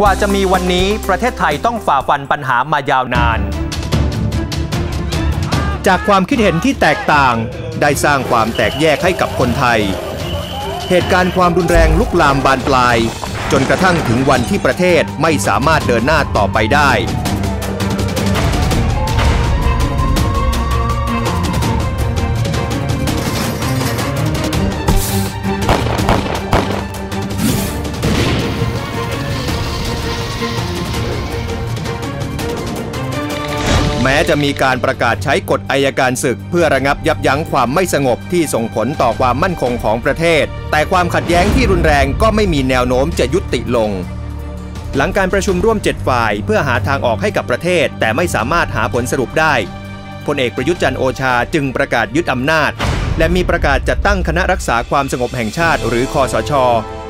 กว่าจะมีวันนี้ประเทศไทยต้องฝ่าฟันปัญหามายาวนาน จากความคิดเห็นที่แตกต่าง ได้สร้างความแตกแยกให้กับคนไทย เหตุการณ์ความรุนแรงลุกลามบานปลาย จนกระทั่งถึงวันที่ประเทศไม่สามารถเดินหน้าต่อไปได้ จะมีการประกาศใช้กฎอายการศึก เพื่อระงับยับยั้งความไม่สงบที่ส่งผลต่อความมั่นคงของประเทศ แต่ความขัดแย้งที่รุนแรงก็ไม่มีแนวโน้มจะยุติลง หลังการประชุมร่วม 7 ฝ่าย เพื่อหาทางออกให้กับประเทศ แต่ไม่สามารถหาผลสรุปได้พลเอกประยุทธ์จันโอชาจึงประกาศยึดอำนาจ และมีประกาศจัดตั้งคณะรักษาความสงบแห่งชาติ หรือคอสช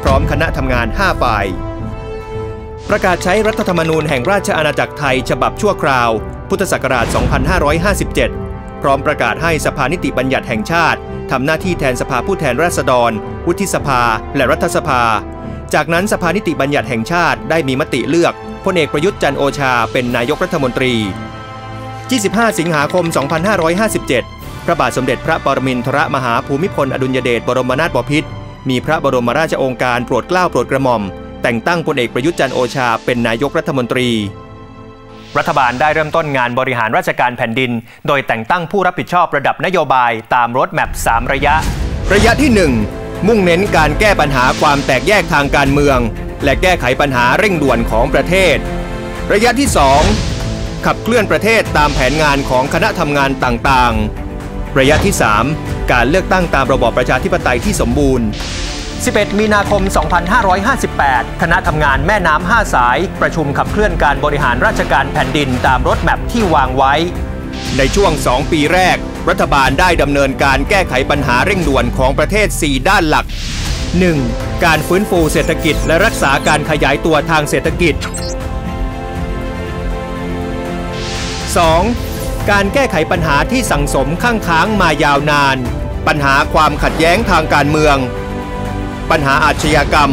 พร้อมคณะทำงาน 5 ฝ่าย ประกาศใช้รัฐธรรมนูญแห่งราชอาณาจักรไทยฉบับชั่วคราว พุทธศักราช 2557 พร้อมประกาศให้สภานิติบัญญัติแห่งชาติ ทำหน้าที่แทนสภาผู้แทนราษฎร วุฒิสภา และรัฐสภา จากนั้นสภานิติบัญญัติแห่งชาติได้มีมติเลือกพลเอกประยุทธ์จันโอชาเป็นนายกรัฐมนตรี 25 สิงหาคม 2557 พระบาทสมเด็จพระปรมินทรมหาภูมิพลอดุลยเดชบรมนาถบพิตรมีพระบรมราชโองการโปรดเกล้าโปรดกระหม่อม แต่งตั้งพลเอกประยุทธ์จันโอชาเป็นนายกรัฐมนตรี รัฐบาลได้เริ่มต้นงานบริหารราชการแผ่นดิน โดยแต่งตั้งผู้รับผิดชอบระดับนโยบายตามรถแมพ3 ระยะ ระยะที่ 1 มุ่งเน้นการแก้ปัญหาความแตกแยกทางการเมือง และแก้ไขปัญหาเร่งด่วนของประเทศ ระยะที่ 2 ขับเคลื่อนประเทศตามแผนงานของคณะทำงานต่างๆ ระยะที่ 3 การเลือกตั้งตามระบอบประชาธิปไตยที่สมบูรณ์ 11 มีนาคม 2558 คณะทำงานแม่น้ำ 5 สาย ประชุมขับเคลื่อนการบริหารราชการแผ่นดินตามรถแมพที่วางไว้ ในช่วง 2 ปีแรก รัฐบาลได้ดำเนินการแก้ไขปัญหาเร่งด่วนของประเทศ 4 ด้านหลัก 1. การฟื้นฟูเศรษฐกิจและรักษาการขยายตัวทางเศรษฐกิจ 2. การแก้ไขปัญหาที่สังสมข้างค้างมายาวนาน ปัญหาความขัดแย้งทางการเมือง ปัญหาอาชญากรรม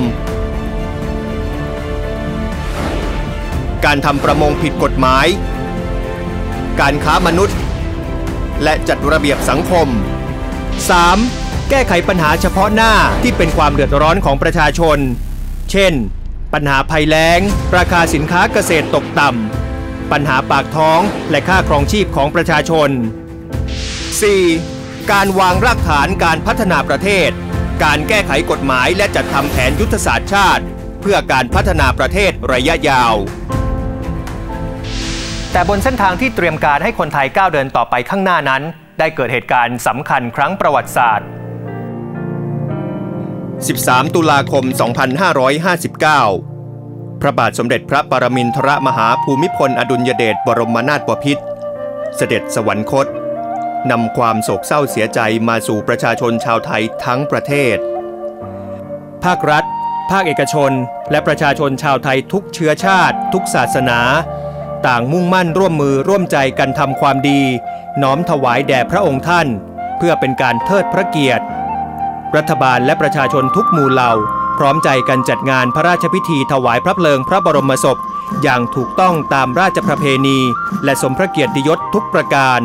การทำประมงผิดกฎหมาย การค้ามนุษย์ และจัดระเบียบสังคม 3. แก้ไขปัญหาเฉพาะหน้าที่เป็นความเดือดร้อนของประชาชน เช่น ปัญหาภัยแล้ง ราคาสินค้าเกษตรตกต่ำ ปัญหาปากท้องและค่าครองชีพของประชาชน 4. การวางรากฐานการพัฒนาประเทศ การแก้ไขกฎหมายและจัดทำแผนยุทธศาสตร์ชาติ เพื่อการพัฒนาประเทศระยะยาว แต่บนเส้นทางที่เตรียมการให้คนไทยก้าวเดินต่อไปข้างหน้านั้น ได้เกิดเหตุการณ์สำคัญครั้งประวัติศาสตร์ 13 ตุลาคม 2559 พระบาทสมเด็จพระปรมินทรมหาภูมิพลอดุลยเดชบรมนาถบพิตรเสด็จสวรรคต นำความโศกเศร้าเสียใจมาสู่ประชาชนชาวไทยทั้งประเทศ ภาครัฐ ภาคเอกชน และประชาชนชาวไทยทุกเชื้อชาติ ทุกศาสนา ต่างมุ่งมั่นร่วมมือร่วมใจกันทำความดี น้อมถวายแด่พระองค์ท่าน เพื่อเป็นการเทิดพระเกียรติ รัฐบาลและประชาชนทุกหมู่เหล่า พร้อมใจกันจัดงานพระราชพิธีถวายพระเพลิงพระบรมศพอย่างถูกต้องตามราชประเพณี และสมพระเกียรติยศทุกประการ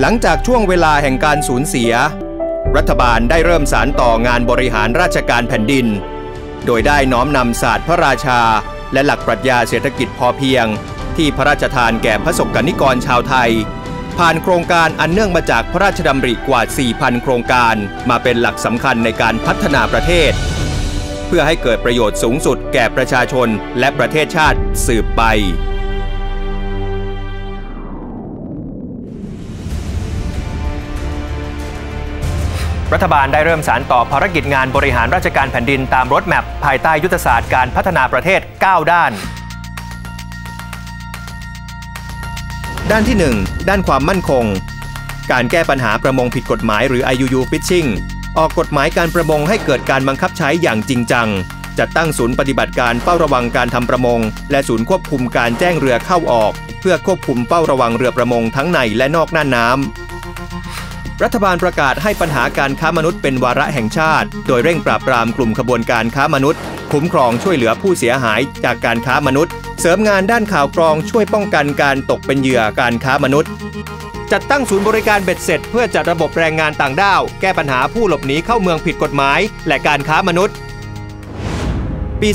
หลังจากช่วงเวลาแห่งการสูญเสีย รัฐบาลได้เริ่มสารต่องานบริหารราชการแผ่นดิน โดยได้น้อมนำศาสตร์พระราชา และหลักปรัชญาเศรษฐกิจพอเพียง ที่พระราชทานแก่พระสกนิกรชาวไทย ผ่านโครงการอันเนื่องมาจากพระราชดำริกว่า 4,000 โครงการมาเป็นหลักสำคัญในการพัฒนาประเทศ เพื่อให้เกิดประโยชน์สูงสุดแก่ประชาชนและประเทศชาติสืบไป รัฐบาลได้เริ่มสารต่อภารกิจงานบริหารราชการแผ่นดินตามรถแมพภายใต้ยุทธศาสตร์การพัฒนาประเทศ 9 ด้าน ด้านที่ 1 ด้านความมั่นคง การแก้ปัญหาประมงผิดกฎหมายหรือ IUU Fishing ออกกฎหมายการประมงให้เกิดการบังคับใช้อย่างจริงจัง จัดตั้งศูนย์ปฏิบัติการเฝ้าระวังการทำประมง และศูนย์ควบคุมการแจ้งเรือเข้าออก เพื่อควบคุมเฝ้าระวังเรือประมงทั้งในและนอกน่านน้ำ รัฐบาลประกาศให้ปัญหาการค้ามนุษย์เป็นวาระแห่งชาติ โดยเร่งปราบปรามกลุ่มขบวนการค้ามนุษย์ คุ้มครองช่วยเหลือผู้เสียหายจากการค้ามนุษย์ เสริมงานด้านข่าวกรองช่วยป้องกันการตกเป็นเหยื่อการค้ามนุษย์ จัดตั้งศูนย์บริการเบ็ดเสร็จ เพื่อจัดระบบแรงงานต่างด้าว แก้ปัญหาผู้หลบหนีเข้าเมืองผิดกฎหมาย และการค้ามนุษย์ปี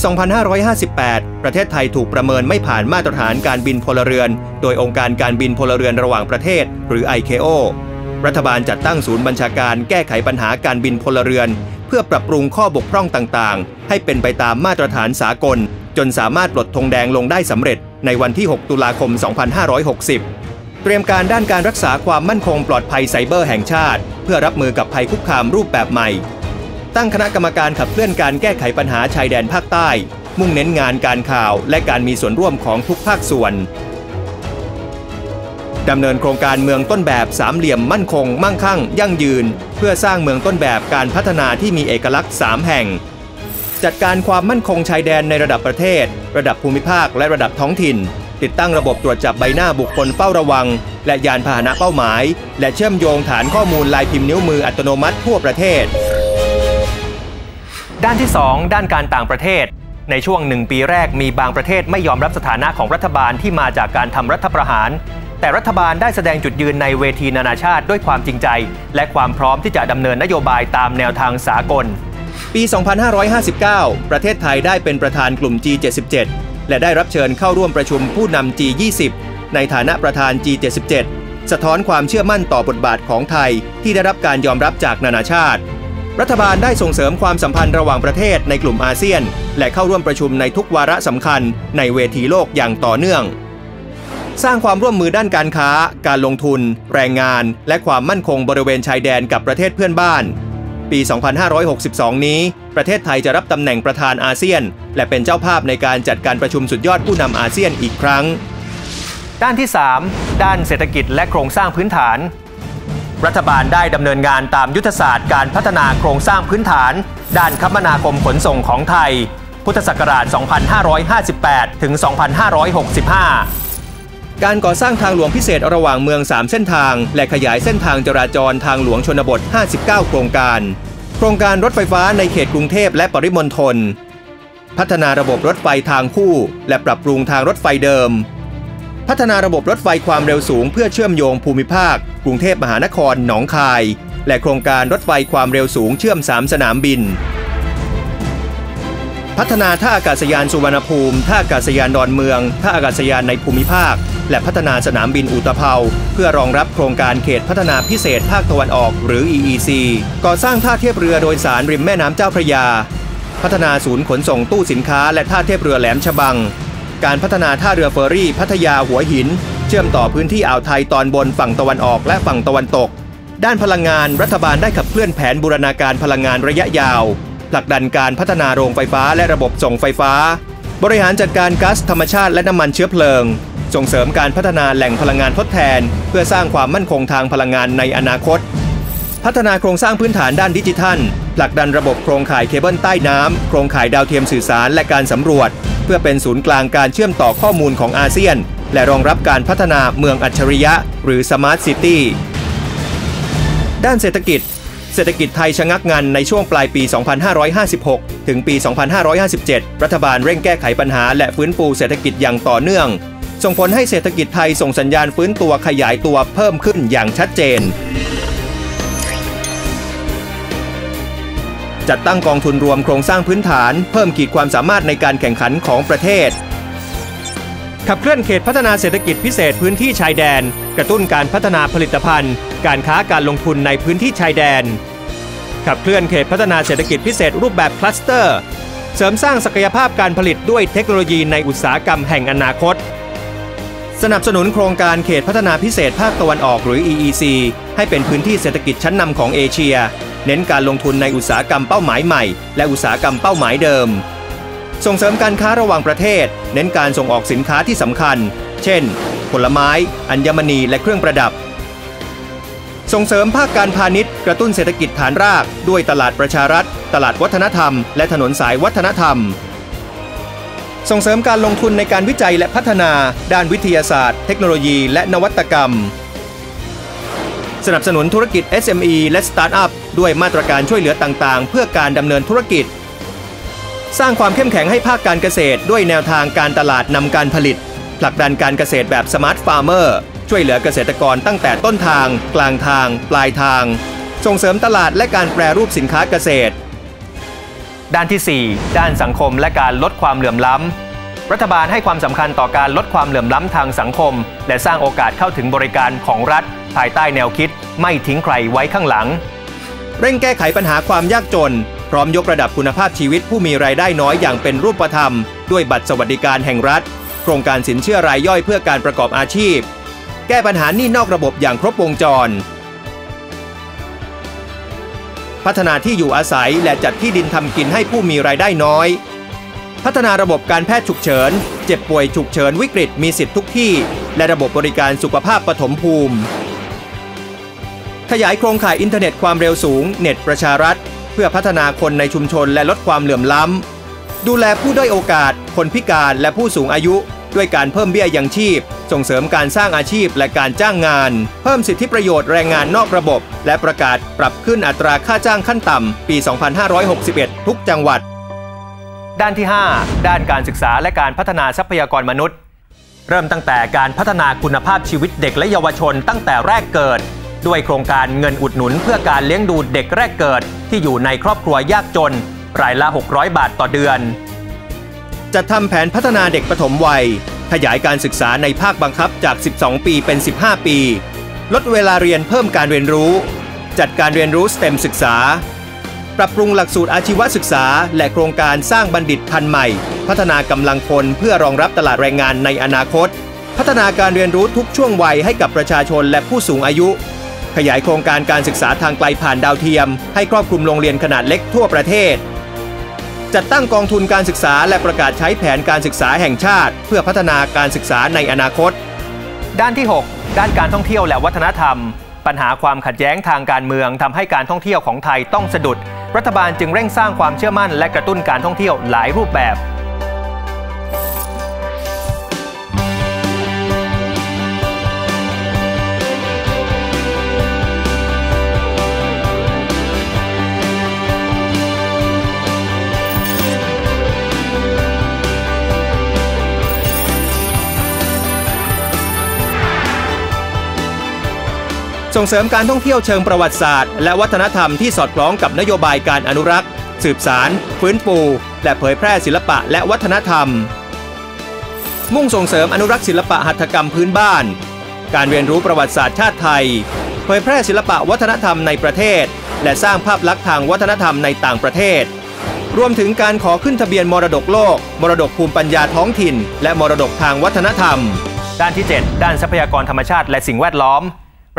2558 ประเทศไทยถูกประเมินไม่ผ่านมาตรฐานการบินพลเรือน โดยองค์การการบินพลเรือนระหว่างประเทศ หรือ ICAO รัฐบาลจัดตั้งศูนย์บัญชาการแก้ไขปัญหาการบินพลเรือน เพื่อปรับปรุงข้อบกพร่องต่างๆ ให้เป็นไปตามมาตรฐานสากล จนสามารถปลดธงแดงลงได้สำเร็จในวันที่ 6 ตุลาคม 2560 เตรียมการด้านการรักษาความมั่นคงปลอดภัยไซเบอร์แห่งชาติ เพื่อรับมือกับภัยคุกคามรูปแบบใหม่ ตั้งคณะกรรมการขับเคลื่อนการแก้ไขปัญหาชายแดนภาคใต้ มุ่งเน้นงานการข่าวและการมีส่วนร่วมของทุกภาคส่วน ดำเนินโครงการเมืองต้นแบบสามเหลี่ยมมั่นคง มั่งคั่ง ยั่งยืน เพื่อสร้างเมืองต้นแบบการพัฒนาที่มีเอกลักษณ์ 3 แห่ง จัดการความมั่นคงชายแดนในระดับประเทศ ระดับภูมิภาคและระดับท้องถิ่น ติดตั้งระบบตรวจจับใบหน้าบุคคลเฝ้าระวัง และยานพาหนะเป้าหมาย และเชื่อมโยงฐานข้อมูลลายพิมพ์นิ้วมืออัตโนมัติทั่วประเทศ ด้านที่ 2 ด้านการต่างประเทศ ในช่วงหนึ่งปีแรกมีบางประเทศไม่ยอมรับสถานะของรัฐบาลที่มาจากการทำรัฐประหาร แต่รัฐบาลได้แสดงจุดยืนในเวทีนานาชาติด้วยความจริงใจ และความพร้อมที่จะดำเนินนโยบายตามแนวทางสากล ปี 2559 ประเทศไทยได้เป็นประธานกลุ่ม G77 และได้รับเชิญเข้าร่วมประชุมผู้นำ G20 ในฐานะประธาน G77 สะท้อนความเชื่อมั่นต่อบทบาทของไทยที่ได้รับการยอมรับจากนานาชาติ รัฐบาลได้ส่งเสริมความสัมพันธ์ระหว่างประเทศในกลุ่มอาเซียน และเข้าร่วมประชุมในทุกวาระสำคัญในเวทีโลกอย่างต่อเนื่อง สร้างความร่วมมือด้านการค้า การลงทุน แรงงาน และความมั่นคงบริเวณชายแดนกับประเทศเพื่อนบ้าน ปี 2562 นี้ ประเทศไทยจะรับตำแหน่งประธานอาเซียน และเป็นเจ้าภาพในการจัดการประชุมสุดยอดผู้นำอาเซียนอีกครั้ง ด้านที่ 3 ด้านเศรษฐกิจและโครงสร้างพื้นฐาน รัฐบาลได้ดำเนินงานตามยุทธศาสตร์การพัฒนาโครงสร้างพื้นฐาน ด้านคมนาคมขนส่งของไทย พุทธศักราช 2558 ถึง 2565 การก่อสร้างทางหลวงพิเศษระหว่างเมือง 3 เส้นทาง และขยายเส้นทางจราจรทางหลวงชนบท 59 โครงการ โครงการรถไฟฟ้าในเขตกรุงเทพและปริมณฑลพัฒนาระบบรถไฟทางคู่ และปรับปรุงทางรถไฟเดิม พัฒนาระบบรถไฟความเร็วสูงเพื่อเชื่อมโยงภูมิภาค กรุงเทพมหานครหนองคาย และโครงการรถไฟความเร็วสูงเชื่อม 3 สนามบิน พัฒนาท่าอากาศยานสุวรรณภูมิ ท่าอากาศยานดอนเมือง ท่าอากาศยานในภูมิภาค และพัฒนาสนามบินอุตภเปาเพื่อรองรับโครงการเขตพัฒนาพิเศษภาคตะวันออก หรือ EEC ก่อสร้างท่าเทียบเรือโดยสารริมแม่น้ำเจ้าพระยา พัฒนาศูนย์ขนส่งตู้สินค้าและท่าเทียบเรือแหลมฉบัง การพัฒนาท่าเรือเฟอร์รี่ พัทยาหัวหิน เชื่อมต่อพื้นที่อ่าวไทยตอนบนฝั่งตะวันออกและฝั่งตะวันตก ด้านพลังงานรัฐบาลได้ขับเคลื่อนแผนบูรณาการพลังงานระยะยาว ผลักดันการพัฒนาโรงไฟฟ้าและระบบส่งไฟฟ้า บริหารจัดการก๊าซธรรมชาติและน้ำมันเชื้อเพลิง ส่งเสริมการพัฒนาแหล่งพลังงานทดแทน เพื่อสร้างความมั่นคงทางพลังงานในอนาคต พัฒนาโครงสร้างพื้นฐานด้านดิจิทัลผลักดันระบบโครงข่ายเคเบิลใต้น้ำโครงข่ายดาวเทียมสื่อสารและการสำรวจ เพื่อเป็นศูนย์กลางการเชื่อมต่อข้อมูลของอาเซียน และรองรับการพัฒนาเมืองอัจฉริยะ หรือ Smart City ด้านเศรษฐกิจ เศรษฐกิจไทยชะงักงันในช่วงปลายปี 2556 ถึงปี 2557 รัฐบาลเร่งแก้ไขปัญหาและฟื้นฟูเศรษฐกิจอย่างต่อเนื่อง ส่งผลให้เศรษฐกิจไทยส่งสัญญาณฟื้นตัวขยายตัวเพิ่มขึ้นอย่างชัดเจน จัดตั้งกองทุนรวมโครงสร้างพื้นฐาน เพิ่มขีดความสามารถในการแข่งขันของประเทศ ขับเคลื่อนเขตพัฒนาเศรษฐกิจพิเศษพื้นที่ชายแดน กระตุ้นการพัฒนาผลิตภัณฑ์ การค้าการลงทุนในพื้นที่ชายแดน ขับเคลื่อนเขตพัฒนาเศรษฐกิจพิเศษรูปแบบคลัสเตอร์ เสริมสร้างศักยภาพการผลิตด้วยเทคโนโลยีในอุตสาหกรรมแห่งอนาคตสนับสนุนโครงการเขตพัฒนาพิเศษภาคตะวันออกหรือ EEC ให้เป็นพื้นที่เศรษฐกิจชั้นนำของเอเชีย เน้นการลงทุนในอุตสาหกรรมเป้าหมายใหม่ และอุตสาหกรรมเป้าหมายเดิม ส่งเสริมการค้าระหว่างประเทศ เน้นการส่งออกสินค้าที่สำคัญ เช่น ผลไม้ อัญมณีและเครื่องประดับ ส่งเสริมภาคการพาณิชย์ กระตุ้นเศรษฐกิจฐานราก ด้วยตลาดประชารัฐ ตลาดวัฒนธรรม และถนนสายวัฒนธรรมส่งเสริมการลงทุนในการวิจัยและพัฒนา ด้านวิทยาศาสตร์ เทคโนโลยี และนวัตกรรม สนับสนุนธุรกิจ SME และสตาร์ทอัพด้วยมาตรการช่วยเหลือต่างๆ เพื่อการดำเนินธุรกิจ สร้างความเข้มแข็งให้ภาคการเกษตร ด้วยแนวทางการตลาดนำการผลิต ผลักดันการเกษตรแบบสมาร์ทฟาร์มเมอร์ช่วยเหลือเกษตรกรตั้งแต่ต้นทาง กลางทาง ปลายทาง ส่งเสริมตลาดและการแปรรูปสินค้าเกษตร ด้านที่ 4 ด้านสังคมและการลดความเหลื่อมล้ำ รัฐบาลให้ความสำคัญต่อการลดความเหลื่อมล้ำทางสังคม และสร้างโอกาสเข้าถึงบริการของรัฐ ภายใต้แนวคิด ไม่ทิ้งใครไว้ข้างหลัง เร่งแก้ไขปัญหาความยากจน พร้อมยกระดับคุณภาพชีวิตผู้มีรายได้น้อยอย่างเป็นรูปธรรม ด้วยบัตรสวัสดิการแห่งรัฐ โครงการสินเชื่อรายย่อยเพื่อการประกอบอาชีพ แก้ปัญหาหนี้นอกระบบอย่างครบวงจร พัฒนาที่อยู่อาศัยและจัดที่ดินทำกินให้ผู้มีรายได้น้อย พัฒนาระบบการแพทย์ฉุกเฉิน เจ็บป่วยฉุกเฉินวิกฤตมีสิทธิ์ทุกที่ และระบบบริการสุขภาพปฐมภูมิ ขยายโครงข่ายอินเทอร์เน็ตความเร็วสูง เน็ตประชารัฐ เพื่อพัฒนาคนในชุมชนและลดความเหลื่อมล้ำ ดูแลผู้ด้อยโอกาส คนพิการและผู้สูงอายุ ด้วยการเพิ่มเบี้ยยังชีพ ส่งเสริมการสร้างอาชีพและการจ้างงาน เพิ่มสิทธิประโยชน์แรงงานนอกระบบ และประกาศปรับขึ้นอัตราค่าจ้างขั้นต่ำปี 2561 ทุกจังหวัด ด้านที่ 5 ด้านการศึกษาและการพัฒนาทรัพยากรมนุษย์ เริ่มตั้งแต่การพัฒนาคุณภาพชีวิตเด็กและเยาวชนตั้งแต่แรกเกิด ด้วยโครงการเงินอุดหนุนเพื่อการเลี้ยงดูเด็กแรกเกิด ที่อยู่ในครอบครัวยากจน รายละ 600 บาทต่อเดือน จัดทำแผนพัฒนาเด็กปฐมวัย ขยายการศึกษาในภาคบังคับจาก 12 ปีเป็น 15 ปี ลดเวลาเรียนเพิ่มการเรียนรู้ จัดการเรียนรู้สเต็มศึกษา ปรับปรุงหลักสูตรอาชีวศึกษา และโครงการสร้างบัณฑิตพันธุ์ใหม่ พัฒนากำลังคนเพื่อรองรับตลาดแรงงานในอนาคต พัฒนาการเรียนรู้ทุกช่วงวัยให้กับประชาชนและผู้สูงอายุ ขยายโครงการการศึกษาทางไกลผ่านดาวเทียม ให้ครอบคลุมโรงเรียนขนาดเล็กทั่วประเทศ จัดตั้งกองทุนการศึกษาและประกาศใช้แผนการศึกษาแห่งชาติ เพื่อพัฒนาการศึกษาในอนาคต ด้านที่ 6 ด้านการท่องเที่ยวและวัฒนธรรม ปัญหาความขัดแย้งทางการเมืองทำให้การท่องเที่ยวของไทยต้องสะดุด รัฐบาลจึงเร่งสร้างความเชื่อมั่นและกระตุ้นการท่องเที่ยวหลายรูปแบบ ส่งเสริมการท่องเที่ยวเชิงประวัติศาสตร์ และวัฒนธรรมที่สอดคล้องกับนโยบายการอนุรักษ์ สืบสาร ฟื้นฟู และเผยแพร่ศิลปะและวัฒนธรรม มุ่งส่งเสริมอนุรักษ์ศิลปะหัตถกรรมพื้นบ้าน การเรียนรู้ประวัติศาสตร์ชาติไทย เผยแพร่ศิลปะวัฒนธรรมในประเทศ และสร้างภาพลักษณ์ทางวัฒนธรรมในต่างประเทศ รวมถึงการขอขึ้นทะเบียนมรดกโลก มรดกภูมิปัญญาท้องถิ่น และมรดกทางวัฒนธรรม ด้านที่ 7 ด้านทรัพยากรธรรมชาติและสิ่งแวดล้อม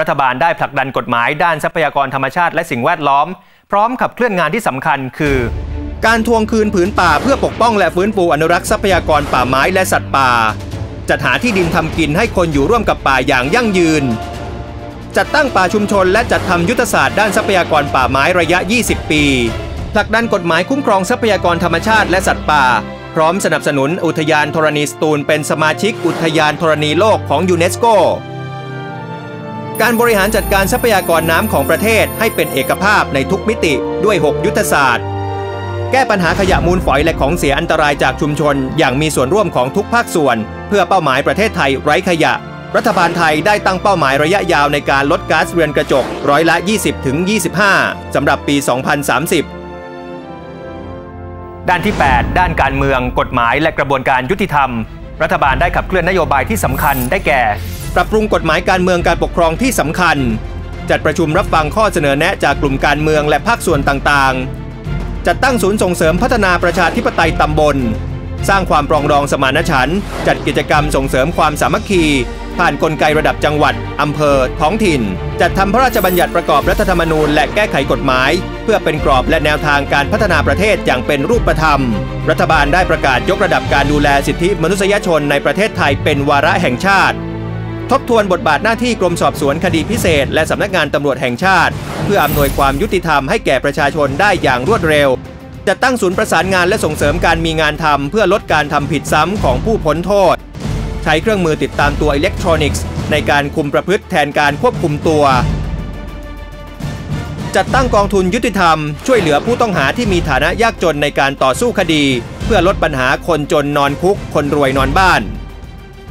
รัฐบาลได้ผลักดันกฎหมายด้านทรัพยากรธรรมชาติและสิ่งแวดล้อม พร้อมขับเคลื่อนงานที่สำคัญคือ การทวงคืนผืนป่าเพื่อปกป้องและฟื้นฟูอนุรักษ์ทรัพยากรป่าไม้และสัตว์ป่า จัดหาที่ดินทำกินให้คนอยู่ร่วมกับป่าอย่างยั่งยืน จัดตั้งป่าชุมชนและจัดทำยุทธศาสตร์ด้านทรัพยากรป่าไม้ระยะ 20 ปีผลักดันกฎหมายคุ้มครองทรัพยากรธรรมชาติและสัตว์ป่า พร้อมสนับสนุนอุทยานธรณีสตูลเป็นสมาชิกอุทยานธรณีโลกของยูเนสโก การบริหารจัดการทรัพยากรน้ำของประเทศให้เป็นเอกภาพในทุกมิติด้วย 6 ยุทธศาสตร์ แก้ปัญหาขยะมูลฝอยและของเสียอันตรายจากชุมชน อย่างมีส่วนร่วมของทุกภาคส่วน เพื่อเป้าหมายประเทศไทยไร้ขยะ รัฐบาลไทยได้ตั้งเป้าหมายระยะยาวในการลดก๊าซเรือนกระจกร้อยละ 20-25 สำหรับปี 2030ด้านที่ 8 ด้านการเมือง กฎหมาย และกระบวนการยุติธรรม รัฐบาลได้ขับเคลื่อนนโยบายที่สำคัญได้แก่ ปรับปรุงกฎหมายการเมืองการปกครองที่สำคัญ จัดประชุมรับฟังข้อเสนอแนะจากกลุ่มการเมืองและภาคส่วนต่างๆ จัดตั้งศูนย์ส่งเสริมพัฒนาประชาธิปไตยตำบล สร้างความปรองดองสมานฉันท์จัดกิจกรรมส่งเสริมความสามัคคี ผ่านนกลไกระดับจังหวัดอำเภอ ท้องถิ่น จัดทำพระราชบัญญัติประกอบรัฐธรรมนูญและแก้ไขกฎหมาย เพื่อเป็นกรอบและแนวทางการพัฒนาประเทศอย่างเป็นรูปธรรม รัฐบาลได้ประกาศยกระดับการดูแลสิทธิมนุษยชนในประเทศไทยเป็นวาระแห่งชาติ ทบทวนบทบาทหน้าที่กรมสอบสวนคดีพิเศษ และสำนักงานตำรวจแห่งชาติ เพื่ออำนวยความยุติธรรมให้แก่ประชาชนได้อย่างรวดเร็วจะตั้งศูนย์ประสานงานและส่งเสริมการมีงานทำเพื่อลดการทำผิดซ้ำของผู้พ้นโทษ ใช้เครื่องมือติดตามตัวอิเล็กทรอนิกส์ ในการคุมประพฤติแทนการควบคุมตัว จัดตั้งกองทุนยุติธรรม ช่วยเหลือผู้ต้องหาที่มีฐานะยากจนในการต่อสู้คดี เพื่อลดปัญหาคนจนนอนคุก คนรวยนอนบ้าน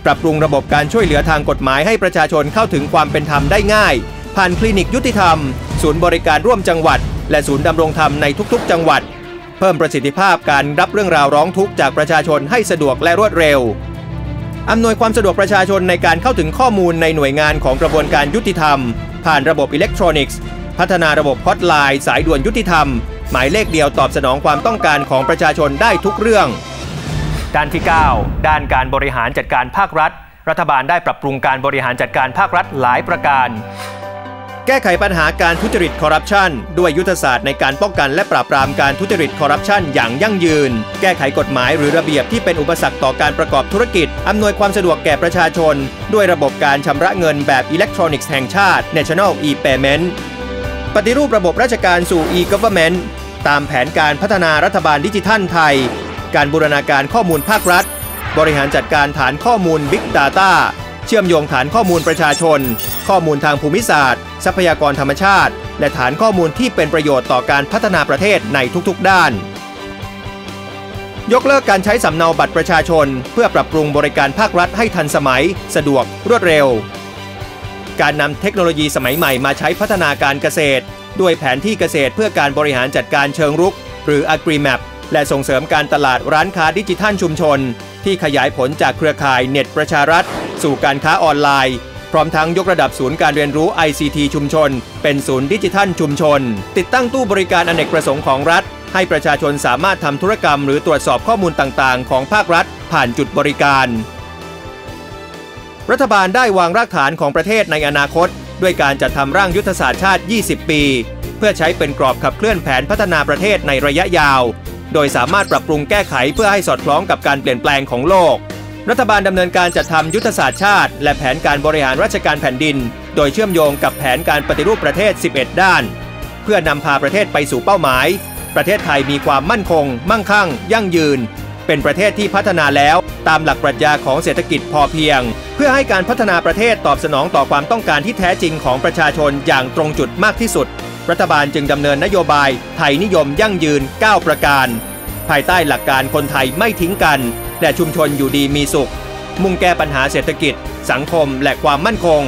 ปรับปรุงระบบการช่วยเหลือทางกฎหมายให้ประชาชนเข้าถึงความเป็นธรรมได้ง่าย ผ่านคลินิกยุติธรรม ศูนย์บริการร่วมจังหวัด และศูนย์ดำรงธรรมในทุกๆ จังหวัด เพิ่มประสิทธิภาพการรับเรื่องราวร้องทุกข์จากประชาชนให้สะดวกและรวดเร็วอำนวยความสะดวกประชาชนในการเข้าถึงข้อมูลในหน่วยงานของกระบวนการยุติธรรม ผ่านระบบอิเล็กทรอนิกส์ พัฒนาระบบฮอตไลน์สายด่วนยุติธรรม หมายเลขเดียวตอบสนองความต้องการของประชาชนได้ทุกเรื่อง ด้านที่ 9 ด้านการบริหารจัดการภาครัฐ รัฐบาลได้ปรับปรุงการบริหารจัดการภาครัฐหลายประการ แก้ไขปัญหาการทุจริตคอร์รัปชันด้วยยุทธศาสตร์ในการป้องกันและปราบปรามการทุจริตคอร์รัปชันอย่างยั่งยืน แก้ไขกฎหมายหรือระเบียบที่เป็นอุปสรรคต่อการประกอบธุรกิจ อำนวยความสะดวกแก่ประชาชน ด้วยระบบการชำระเงินแบบอิเล็กทรอนิกส์แห่งชาติ National e-Payment ปฏิรูประบบราชการสู่ e-Government ตามแผนการพัฒนารัฐบาลดิจิทัลไทย การบูรณาการข้อมูลภาครัฐ บริหารจัดการฐานข้อมูล Big Data เชื่อมโยงฐานข้อมูลประชาชน ข้อมูลทางภูมิศาสตร์ ทรัพยากรธรรมชาติ และฐานข้อมูลที่เป็นประโยชน์ต่อการพัฒนาประเทศในทุกๆ ด้าน ยกเลิกการใช้สำเนาบัตรประชาชน เพื่อปรับปรุงบริการภาครัฐให้ทันสมัย สะดวกรวดเร็ว การนำเทคโนโลยีสมัยใหม่มาใช้พัฒนาการเกษตร ด้วยแผนที่เกษตรเพื่อการบริหารจัดการเชิงรุก หรือ AgriMap และส่งเสริมการตลาดร้านค้าดิจิทัลชุมชน ที่ขยายผลจากเครือข่ายเน็ตประชารัฐ สู่การค้าออนไลน์ พร้อมทั้งยกระดับศูนย์การเรียนรู้ ICT ชุมชน เป็นศูนย์ดิจิทัลชุมชน ติดตั้งตู้บริการอเนกประสงค์ของรัฐ ให้ประชาชนสามารถทำธุรกรรมหรือตรวจสอบข้อมูลต่างๆ ของภาครัฐ ผ่านจุดบริการ รัฐบาลได้วางรากฐานของประเทศในอนาคต ด้วยการจัดทำร่างยุทธศาสตร์ชาติ 20 ปี เพื่อใช้เป็นกรอบขับเคลื่อนแผนพัฒนาประเทศในระยะยาว โดยสามารถปรับปรุงแก้ไขเพื่อให้สอดคล้องกับการเปลี่ยนแปลงของโลก รัฐบาลดำเนินการจัดทำยุทธศาสตร์ชาติ และแผนการบริหารราชการแผ่นดิน โดยเชื่อมโยงกับแผนการปฏิรูปประเทศ 11 ด้าน เพื่อนำพาประเทศไปสู่เป้าหมาย ประเทศไทยมีความมั่นคง มั่งคั่ง ยั่งยืน เป็นประเทศที่พัฒนาแล้วตามหลักปรัชญาของเศรษฐกิจพอเพียง เพื่อให้การพัฒนาประเทศตอบสนองต่อความต้องการที่แท้จริงของประชาชนอย่างตรงจุดมากที่สุด รัฐบาลจึงดำเนินนโยบายไทยนิยมยั่งยืน 9 ประการ ภายใต้หลักการคนไทยไม่ทิ้งกัน และชุมชนอยู่ดีมีสุข มุ่งแก้ปัญหาเศรษฐกิจ สังคมและความมั่นคง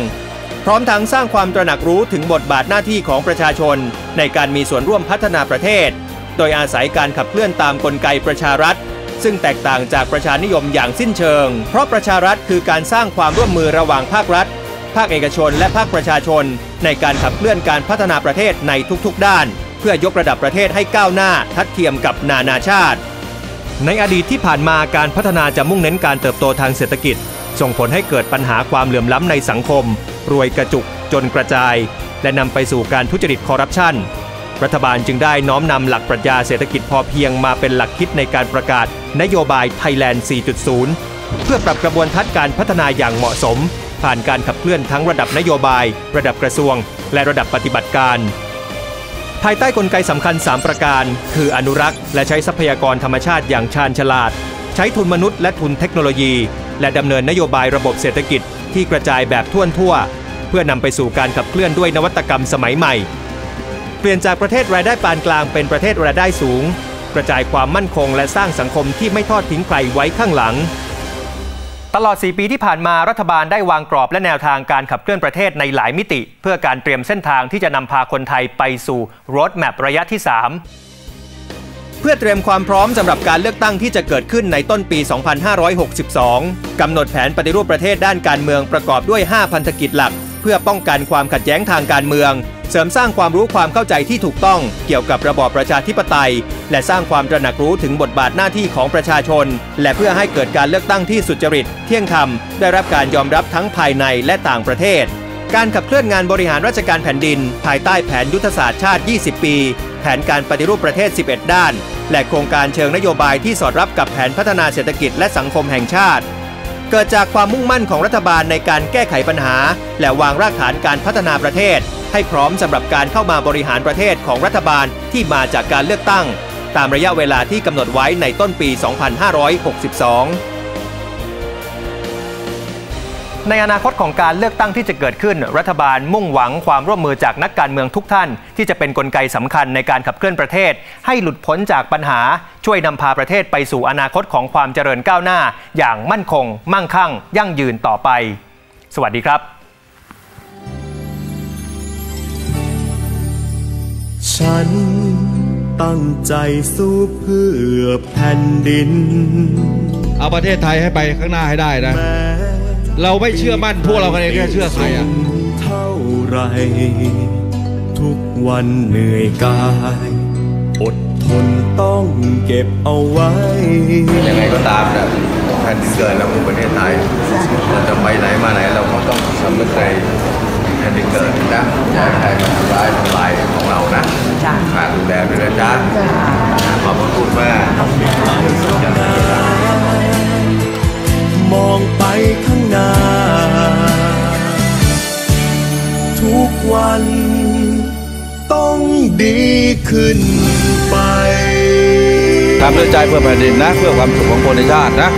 พร้อมทั้งสร้างความตระหนักรู้ถึงบทบาทหน้าที่ของประชาชน ในการมีส่วนร่วมพัฒนาประเทศ โดยอาศัยการขับเคลื่อนตามกลไกประชารัฐซึ่งแตกต่างจากประชานิยมอย่างสิ้นเชิง เพราะประชารัฐคือการสร้างความร่วมมือระหว่างภาครัฐาคเอกชน และภาคประชาชน ในการขับเคลื่อนการพัฒนาประเทศในทุกๆด้าน เพื่อยกระดับประเทศให้ก้าวหน้าทัดเทียมกับนานาชาติ ในอดีตที่ผ่านมาการพัฒนาจะมุ่งเน้นการเติบโตทางเศรษฐกิจ ส่งผลให้เกิดปัญหาความเหลื่อมล้ำในสังคม รวยกระจุก จนกระจาย และนำไปสู่การทุจริตคอร์รัปชันรัฐบาลจึงได้น้อมนำหลักปรัชญาเศรษฐกิจพอเพียงมาเป็นหลักคิดในการประกาศนโยบายไทยแลนด์ 4.0 เพื่อปรับกระบวนทัศน์การพัฒนาอย่างเหมาะสม ผ่านการขับเคลื่อนทั้งระดับนโยบาย ระดับกระทรวง และระดับปฏิบัติการ ภายใต้กลไกสำคัญ 3 ประการ คืออนุรักษ์ และใช้ทรัพยากรธรรมชาติอย่างชาญฉลาด ใช้ทุนมนุษย์และทุนเทคโนโลยี และดำเนินนโยบายระบบเศรษฐกิจที่กระจายแบบทั่วทั่ว เพื่อนำไปสู่การขับเคลื่อนด้วยนวัตกรรมสมัยใหม่ เปลี่ยนจากประเทศรายได้ปานกลางเป็นประเทศรายได้สูง กระจายความมั่นคงและสร้างสังคมที่ไม่ทอดทิ้งใครไว้ข้างหลัง ตลอด 4 ปีที่ผ่านมารัฐบาลได้วางกรอบและแนวทางการขับเคลื่อนประเทศในหลายมิติ เพื่อการเตรียมเส้นทางที่จะนำพาคนไทยไปสู่รถแมประยะที่ 3 เพื่อเตรียมความพร้อมสำหรับการเลือกตั้งที่จะเกิดขึ้นในต้นปี 2562 กำหนดแผนปฏิรูปประเทศด้านการเมืองประกอบด้วย 5 พันธกิจหลัก เพื่อป้องกันความขัดแย้งทางการเมือง เสริมสร้างความรู้ความเข้าใจที่ถูกต้องเกี่ยวกับระบอบประชาธิปไตย และสร้างความตระหนักรู้ถึงบทบาทหน้าที่ของประชาชน และเพื่อให้เกิดการเลือกตั้งที่สุจริต เที่ยงธรรม ได้รับการยอมรับทั้งภายในและต่างประเทศ การขับเคลื่อนงานบริหารราชการแผ่นดิน ภายใต้แผนยุทธศาสตร์ชาติ 20 ปี แผนการปฏิรูปประเทศ 11 ด้าน และโครงการเชิงนโยบายที่สอดรับกับแผนพัฒนาเศรษฐกิจและสังคมแห่งชาติ เกิดจากความมุ่งมั่นของรัฐบาลในการแก้ไขปัญหา และวางรากฐานการพัฒนาประเทศ ให้พร้อมสำหรับการเข้ามาบริหารประเทศของรัฐบาลที่มาจากการเลือกตั้ง ตามระยะเวลาที่กำหนดไว้ในต้นปี 2562 ในอนาคตของการเลือกตั้งที่จะเกิดขึ้น รัฐบาลมุ่งหวังความร่วมมือจากนักการเมืองทุกท่าน ที่จะเป็นนกลไกสำคัญในการขับเคลื่อนประเทศ ให้หลุดพ้นจากปัญหา ช่วยนำพาประเทศไปสู่อนาคตของความเจริญก้าวหน้า อย่างมั่นคง มั่งคั่ง ยั่งยืนต่อไป สวัสดีครับ ฉันตั้งใจสู้เพื่อแผ่นดิน เอาประเทศไทยให้ไปข้างหน้าให้ได้นะแม้ เราไม่เชื่อมั่นพวกเรากันเองจะเชื่อใครอะเท่าไร ทุกวันเหนื่อยกาย อดทนต้องเก็บเอาไว้ ยังไงก็ตามนะแผ่นดินเกิดเราคือประเทศไทย ด้วยใจเพื่อแผ่นดินนะ เพื่อความสุขของคนในชาตินะ